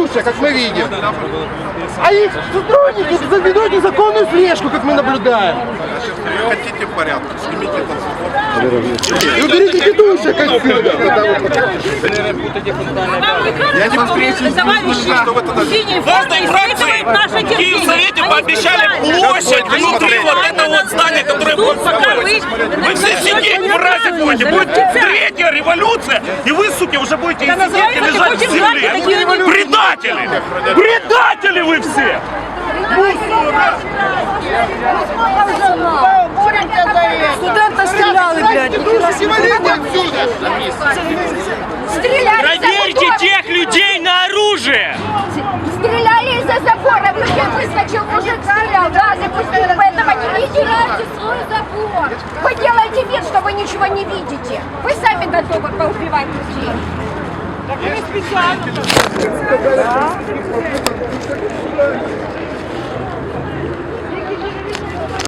тетушек, как мы видим. А их сотрудники заведут незаконную слежку, как мы наблюдаем. Хотите порядок, снимите этот. И уберите тетушек отсюда. Я не встречу, товарищи в Каждой фракции в. Киевсовете пообещали площадь внутри вот этого вот здания, которое будет вы- все сидеть в разе будете, будет третья революция, и вы, суки, уже будете сидеть и лежать в земле. Предатели! Предатели вы все! Студента стреляли, блядь. Стреляли Проверьте тех людей на оружие! Стреляли из-за забора. Мужик выскочил, мужик стрелял. Газы пустили, поэтому не видели. свой забор. Вы делаете вид, что вы ничего не видите. Вы сами готовы поубивать людей. güzel.